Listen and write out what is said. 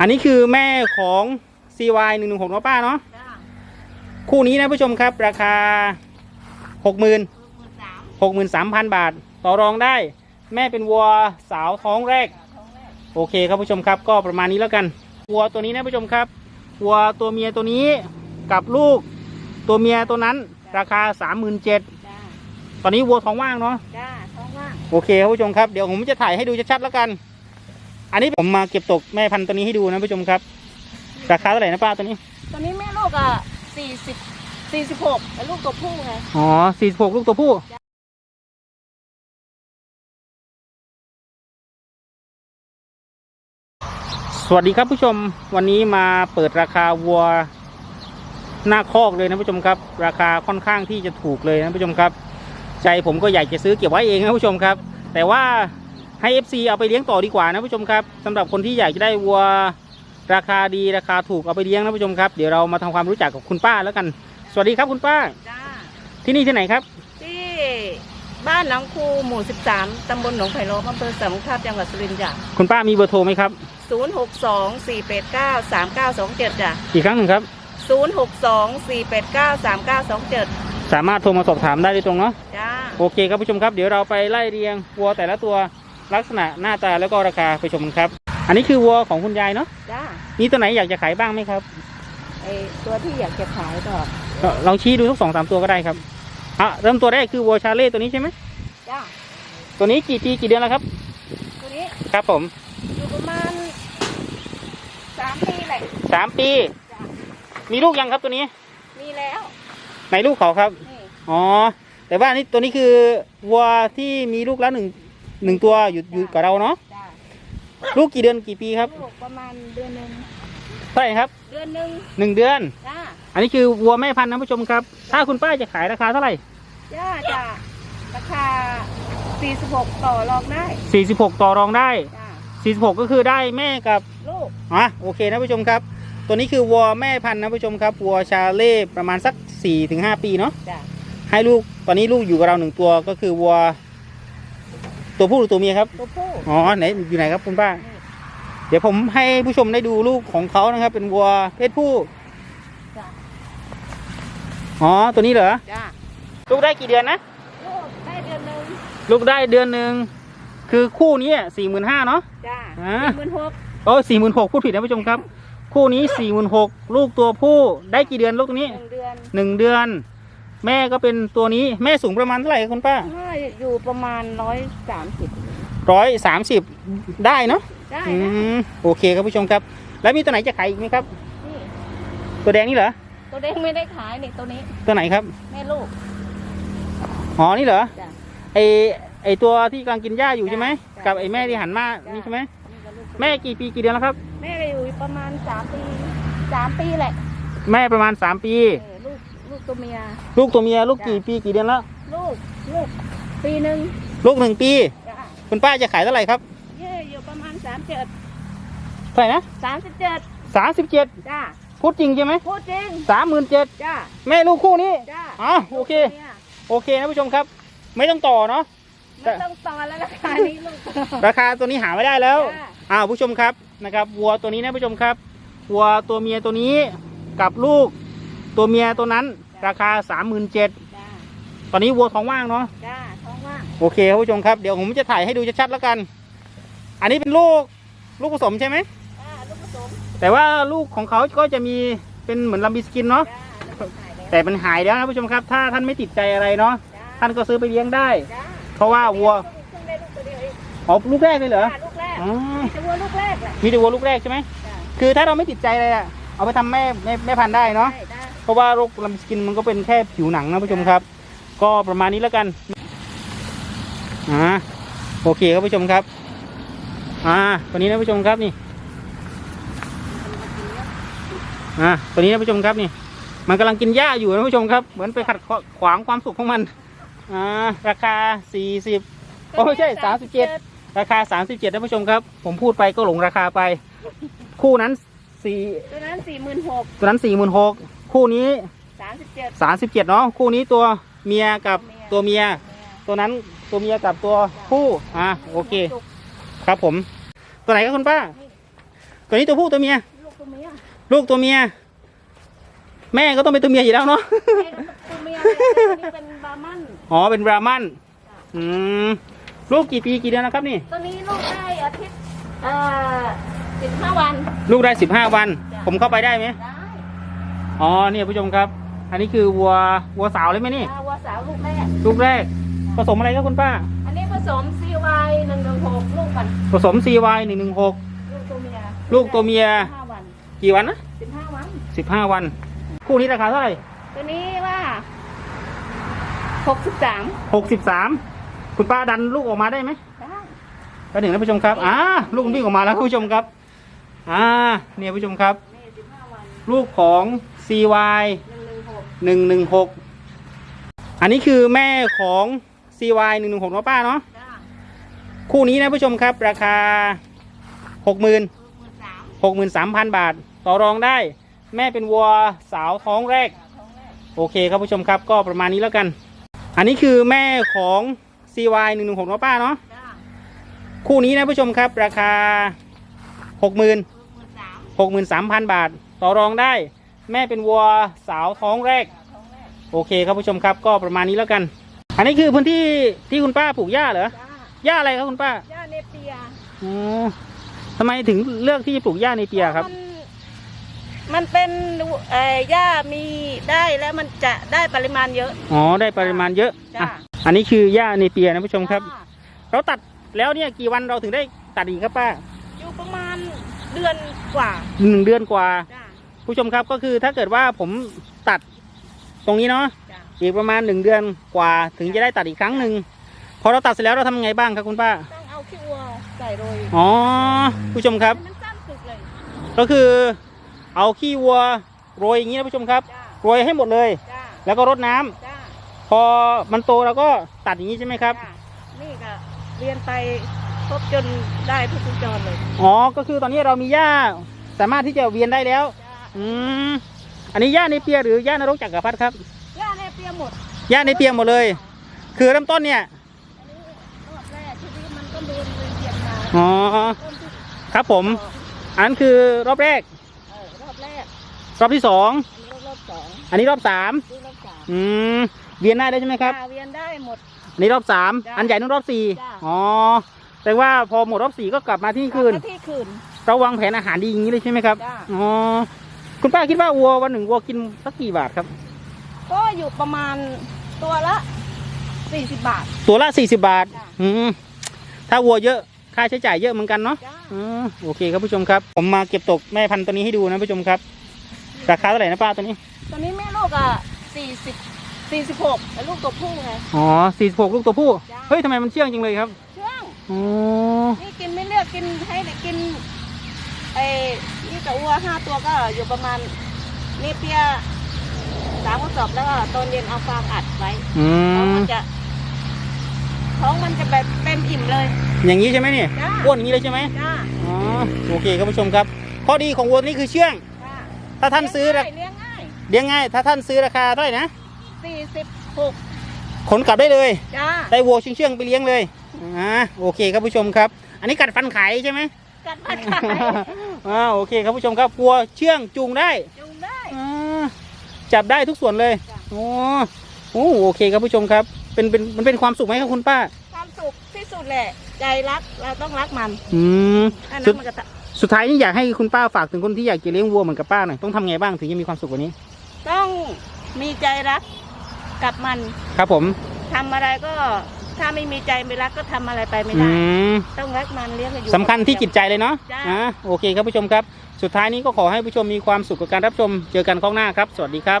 อันนี้คือแม่ของ CY 1 1 6เนาะป้าเนาะจ้าคู่นี้นะผู้ชมครับ ราคา 60,000 หกหมื่นสาม63,000 บาท ต่อรองได้ แม่เป็นวัวสาวท้องแรก ท้องแรกโอเคครับผู้ชมครับก็ประมาณนี้แล้วกันวัวตัวนี้นะผู้ชมครับวัวตัวเมียตัวนี้กับลูก ตัวเมียตัวนั้น ราคา 37,000จ้าตอนนี้วัวท้องว่างเนาะ จ้าท้องว่าง โอเคครับผู้ชมครับ เดี๋ยวผมจะถ่ายให้ดูชัดๆแล้วกัน อันนี้ผมมาเก็บตกแม่พันธุ์ตัวนี้ให้ดูนะผู้ชมครับ ราคาเท่าไหร่นะป้าตัวนี้ ตอนนี้แม่ลูกอะสี่สิบสี่สิบหกแต่ลูกตัวผู้ไง อ๋อ46ลูกตัวผู้ สวัสดีครับผู้ชม วันนี้มาเปิดราคาวัวหน้าคอกเลยนะผู้ชมครับ ราคาค่อนข้างที่จะถูกเลยนะผู้ชมครับ ใจผมก็อยากจะซื้อเก็บไว้เองนะผู้ชมครับ แต่ว่า ให้ FC เอาไปเลี้ยงต่อดีกว่านะผู้ชมครับสำหรับคนที่อยากจะได้วัวราคาดีราคาถูกเอาไปเลี้ยงนะผู้ชมครับ เดี๋ยวเรามาทำความรู้จักกับคุณป้าแล้วกัน สวัสดีครับคุณป้า จ้าที่นี่ที่ไหนครับ ที่บ้านหนองคูหมู่สิบสามตำบลหนองไผ่ล้อมอำเภอสามมุกทาบจังหวัดสุรินทร์จ้ะคุณป้ามีเบอร์โทรไหมครับศูนย์หกสองสี่แปดเก้าสามเก้าสองเจ็ดจ้ะ อีกครั้งหนึ่งครับศูนย์หกสองสี่แปดเก้าสามเก้าสองเจ็ดสามารถโทรมาสอบถามได้โดยตรงเนาะ จ้า โอเคครับผู้ชมครับเดี๋ยวเราไปไล่เรียงวัวแต่ละตัว ลักษณะหน้าตาแล้วก็ราคาไปชมกันครับ อันนี้คือวัวของคุณยายเนาะจ้ามีตัวไหนอยากจะขายบ้างไหมครับไอตัวที่อยากจะขายก็ก็ลองชี้ดูสักสองสามตัวก็ได้ครับอะเริ่มตัวแรกคือวัวชาเล่ตัวนี้ใช่ไหมจ้าตัวนี้กี่ปีกี่เดือนแล้วครับ ตัวนี้ครับผมอยู่ประมาณสามปีแหละสามปี จ้ามีลูกยังครับตัวนี้มีแล้วไหนลูกเขาครับนี่อ๋อแต่ว่านี่ตัวนี้คือวัวที่มีลูกแล้วหนึ่ง หนึ่งตัวอยู่อยู่กับเราเนาะจ้าลูกกี่เดือนกี่ปีครับลูกประมาณเดือนหนึ่งเท่าไหร่ครับเดือนหนึ่งหนึ่งเดือน จ้าอันนี้คือวัวแม่พันธุ์นะผู้ชมครับ ถ้าคุณป้าจะขายราคาเท่าไหร่ จ้าจ้าราคาสี่สิบหกต่อรองได้46 ต่อรองได้ จ้า46 ก็คือได้แม่กับลูกอะโอเคนะผู้ชมครับ ตัวนี้คือวัวแม่พันธุ์นะผู้ชมครับวัวชาเล่ประมาณสัก4-5 ปีเนาะ จ้าให้ลูกตอนนี้ลูกอยู่กับเราหนึ่งตัวก็คือวัว ตัวผู้หรือตัวเมียครับ ตัวผู้อ๋อไหนอยู่ไหนครับคุณป้านี่เดี๋ยวผมให้ผู้ชมได้ดูลูกของเขานะครับ เป็นวัวเพศผู้จ้าอ๋อตัวนี้เหรอจ้าลูกได้กี่เดือนนะลูกได้เดือนหนึ่งลูกได้เดือนหนึ่งคือคู่นี้สี่หมื่นห้าเนาะ จ้าอ่า สี่หมื่นหกโอ้สี่หมื่นหกพูดผิดนะผู้ชมครับ คู่นี้สี่หมื่นหกลูกตัวผู้ได้กี่เดือนลูกตัวนี้หนึ่งเดือนหนึ่งเดือน แม่ก็เป็นตัวนี้แม่สูงประมาณเท่าไหร่ครับคุณป้าถ้าอยู่ประมาณร้อยสามสิบร้อยสามสิบได้เนาะได้อืนะมโอเคครับผู้ชมครับ แล้วมีตัวไหนจะขายอีกไหมครับ นี่ตัวแดงนี่เหรอตัวเด็กไม่ได้ขายนี่ตัวนี้ตัวไหนครับแม่ลูก อ๋อนี่เหรอจ้าไอไอตัวที่กำลังกินหญ้าอยู่ใช่ไหมจ้ะกับไอแม่ที่หันมาจ้ะ นี่ใช่ไหมนี่ก็ลูกแม่กี่ปีกี่เดือนแล้วครับ แม่ก็อยู่ประมาณสามปีสามปีแหละแม่ประมาณสามปี เออลูกลูก ตัวเมีย ลูกตัวเมียลูกจ้ะกี่ปีกี่เดือนแล้วลูกลูกปีหนึ่งลูกหนึ่งปี จ้าคุณป้าจะขายเท่าไหร่ครับเย่อยู่ประมาณสามเจ็ดเท่าไหร่นะสามสิบเจ็ดสามสิบเจ็ดจ้าพูดจริงใช่ไหมพูดจริงสามหมื่นเจ็ดจ้าแม่ลูกคู่นี้ จ้าอ๋อโอเค ลูกตัวมียโอเคนะผู้ชมครับ ไม่ต้องต่อเนาะไม่ต้องต่อแล้วราคานี้ลูกราคาตัวนี้หาไม่ได้แล้ว จ้ะอ่าผู้ชมครับนะครับวัวตัวนี้นะผู้ชมครับวัวตัวเมียตัวนี้กับลูก ตัวเมียตัวนั้น ราคาสามหมื่นเจ็ดจ้าตอนนี้วัวท้องว่างเนาะ จ้าท้องว่างโอเคครับผู้ชมครับ เดี๋ยวผมจะถ่ายให้ดูชัดๆแล้วกัน อันนี้เป็นลูก ลูกผสมใช่ไหม จ้าลูกผสมแต่ว่าลูกของเขาก็จะมีเป็นเหมือนลัมบิสกินเนาะ จ้าลูกขายแล้วแต่มันหายแล้วนะผู้ชมครับ ถ้าท่านไม่ติดใจอะไรเนาะ จ้าท่านก็ซื้อไปเลี้ยงได้ จ้าเพราะว่าวัวเพิ่งได้ลูกตัวเดียวเองอ๋อลูกแรกเลยเหรอจ้าลูกแรกอ๋อจะวัวลูกแรกแหละมีแต่วัวลูกแรกใช่ไหม จ้าคือถ้าเราไม่ติดใจอะไรอะเอาไปทำแม่แม่แม่พันธุ์ได้เนาะได้ได้ เพราะว่าโรคลัมบิสกินมันก็เป็นแค่ผิวหนังนะผู้ชมครับ ก็ประมาณนี้แล้วกันอ่าโอเคครับผู้ชมครับ อ่าตัวนี้นะผู้ชมครับนี่อ่าตัวนี้นะผู้ชมครับนี่ มันกำลังกินหญ้าอยู่นะผู้ชมครับ เหมือนไปขัดขวางความสุขของมันอ่าราคาสี่สิบโอ้ไม่ใช่37ราคาสามสิบเจ็ดนะผู้ชมครับ ผมพูดไปก็หลงราคาไป คู่นั้นสี่ตัวนั้นสี่หมื่นหกตัวนั้นสี่หมื่นหก คู่นี้สามสิบเจ็ดสามสิบเจ็ดเนาะคู่นี้ตัวเมียกับตัตัววเมีเมียยตัวนั้นตัวเมียกับตัวผู้อ่าโอเค ครับผม ตัวไหนครับคุณป้า ตัวนี้ตัวผู้ตัวเมีย ลูกตัวเมียลูกตัวเมีย แม่ก็ต้องเป็นตัวเมียอยู่แล้วเนาะไอ้ตัวเมียเนี่ยตัวนี้เป็นบาร์มันอ๋อเป็นบราหมันอืมลูกกี่ปีกี่เดือนแล้วครับนี่ตัวนี้ลูกได้อาทิตย์เอ่อสิบห้าวัน ลูกได้สิบห้าวันจ้ะผมเข้าไปได้ไหมได้ อ๋อเนี่ยผู้ชมครับ อันนี้คือวัววัวสาวเลยไหมนี่อ่าวัวสาวลูกแรก ลูกแรก ผสมอะไรครับคุณป้า อันนี้ผสม CY หนึ่งหนึ่งหกลูกปันผสม CY หนึ่งหนึ่งหกลูกตัวเมียลูกตัวเมีย ห้าวันกี่วันนะสิบห้าวันสิบห้าวัน คู่นี้ราคาเท่าไหร่ตัวนี้ว่าหกสิบสามหกสิบสามคุณป้าดันลูกออกมาได้ไหมได้ก็หนึ่งนะผู้ชมครับอ่าลูกมันวิ่งออกมาแล้วผู้ชมครับ อ่า เนี่ยผู้ชมครับ นี่สิบห้าวัน ลูกของ CY หนึ่งหนึ่งหกหนึ่งหนึ่งหกอันนี้คือแม่ของ CY หนึ่งหนึ่งหกเนาะป้าเนาะจ้าคู่นี้นะผู้ชมครับราคาหกหมื่นหกหมื่นสามหกหมื่นสามพันบาท ต่อรองได้ แม่เป็นวัวสาวท้องแรกท้องแรก โอเคครับผู้ชมครับก็ประมาณนี้แล้วกัน อันนี้คือแม่ของ CY หนึ่งหนึ่งหกเนาะป้าเนาะจ้าคู่นี้นะผู้ชมครับราคาหกหมื่นหกหมื่นสามหกหมื่นสามพันบาท ต่อรองได้ แม่เป็นวัวสาวท้องแรกท้องแรก โอเคครับผู้ชมครับก็ประมาณนี้แล้วกัน อันนี้คือพื้นที่ที่คุณป้าปลูกหญ้าเหรอจ้าหญ้าอะไรครับคุณป้าย่าเนเปียอ๋อทำไมถึงเลือกที่จะปลูกหญ้าในเปียครับ มันมันเป็นเอ่อหญ้ามีได้แล้วมันจะได้ปริมาณเยอะ อ๋อ ได้ปริมาณเยอะจ้ะ อะอันนี้คือหญ้าในเปียนะผู้ชมครับ จ้าเราตัดแล้วเนี่ยกี่วันเราถึงได้ตัดอีกครับป้าอยู่ประมาณเดือนกว่าหนึ่งเดือนกว่า จ้า ผู้ชมครับก็คือถ้าเกิดว่าผมตัดตรงนี้เนาะจ้าอีกประมาณหนึ่งเดือนกว่าถึงจะได้ตัดอีกครั้งหนึ่งพอเราตัดเสร็จแล้วเราทำยังไงบ้างครับคุณป้าต้องเอาขี้วัวใส่โรยอ๋อผู้ชมครับ ให้มันสั้นสุดเลยก็คือเอาขี้วัวโรยอย่างนี้นะผู้ชมครับจ้าโรยให้หมดเลย จ้าแล้วก็รดน้ำจ้าพอมันโตเราก็ตัดอย่างนี้ใช่ไหมครับจ้านี่ก็เรียนไปครบจนได้ทุกวงจรเลยอ๋อก็คือตอนนี้เรามีหญ้าสามารถที่จะเวียนได้แล้ว จ้า อืมอันนี้หญ้าในเปียหรือหญ้านรกจักรพรรดิครับหญ้าเนี่ยเปียหมดหญ้าในเปียหมดเลย คือเริ่มต้นเนี่ยอันนี้รอบแรกทีนี้มันก็เรียนเรียนเรียนมาอ๋อต้นที่ครับผมอันนั้นคือรอบแรก เออรอบแรกรอบที่สองอันนี้รอบรอบสองอันนี้รอบสามนี่รอบสามอืมเวียนได้ได้ใช่ไหมครับ จ้าเวียนได้หมด อันนี้รอบสามจ้ะอันใหญ่นู่นรอบสี่จ้ะ อ๋อแต่ว่าพอหมดรอบสี่ก็กลับมาที่นี่คืน กลับมาที่คืน เราวางแผนอาหารดีอย่างนี้เลยใช่ไหมครับ จ้ะ อ๋อ คุณป้าคิดว่าวัววันหนึ่งวัวกินสักกี่บาทครับ ก็อยู่ประมาณตัวละสี่สิบบาท ตัวละสี่สิบาท จ้ะ อืมถ้าวัวเยอะค่าใช้จ่ายเยอะเหมือนกันเนาะจ้าอืมโอเคครับผู้ชมครับ ผมมาเก็บตกแม่พันธุ์ตัวนี้ให้ดูนะผู้ชมครับ ราคาเท่าไหร่นะป้าตัวนี้ ตอนนี้แม่ลูกอะสี่สิบสี่สิบหกแต่ลูกตัวผู้ไง อ๋อสี่สิบหกลูกตัวผู้ จ้ะ เฮ้ยทำไมมันเชื่องจริงเลยครับ เชื่อง อ๋อ นี่กินไม่เลือกกินให้กิน ไอ้นี่กับวัวห้าตัวก็อยู่ประมาณนี่เปียสามกระสอบแล้วก็ตอนเย็นเอาฟางอัดไว้อืท้องมมันจะท้องมันจะแบบเต็มอิ่มเลย อย่างนี้ใช่ไหมเนี่ยจ้าอ้วนอย่างนี้เลยใช่ไหมจ้าอ๋อโอเคครับผู้ชมครับ ข้อดีของวัวนี่คือเชื่อง จ้าถ้าท่านซื้อราเลี้ยงง่ายเลี้ยงง่าย ถ้าท่านซื้อราคาเท่าไหร่นะสี่สิบหกขนกลับได้เลย จ้าได้วัวเชื่องๆไปเลี้ยงเลยอ่าโอเคครับผู้ชมครับ อันนี้กัดฟันขายใช่ไหม กัดมันขายอ่าโอเคครับผู้ชมครับวัวเชื่องจูงได้จุงได้อ่าจับได้ทุกส่วนเลยจ้ะโอ้โอ้โอเคครับผู้ชมครับ เป็นเป็นมันเป็นความสุขไหมครับคุณป้า ความสุขที่สุดแหละ ใจรักเราต้องรักมัน อืมอันสุนั้ดนมันก็ตะสุดท้ายนี่อยากให้คุณป้าฝากถึงคนที่อยากจะเลี้ยงวัวเหมือนกับป้าหน่อยต้องทำไงบ้างถึงจะมีความสุขกว่านี้ ต้องมีใจรักกับมัน ครับผมทำอะไรก็ ถ้าไม่มีใจไม่รักก็ทำอะไรไปไม่อืได้ มต้องรักมันเลี้ยงให้อยู่ สำคัญที่จิตใจเลยเนาะจ้ะ อ่าโอเคครับผู้ชมครับ สุดท้ายนี้ก็ขอให้ผู้ชมมีความสุขกับการรับชม เจอกันข้างหน้าครับ สวัสดีครับ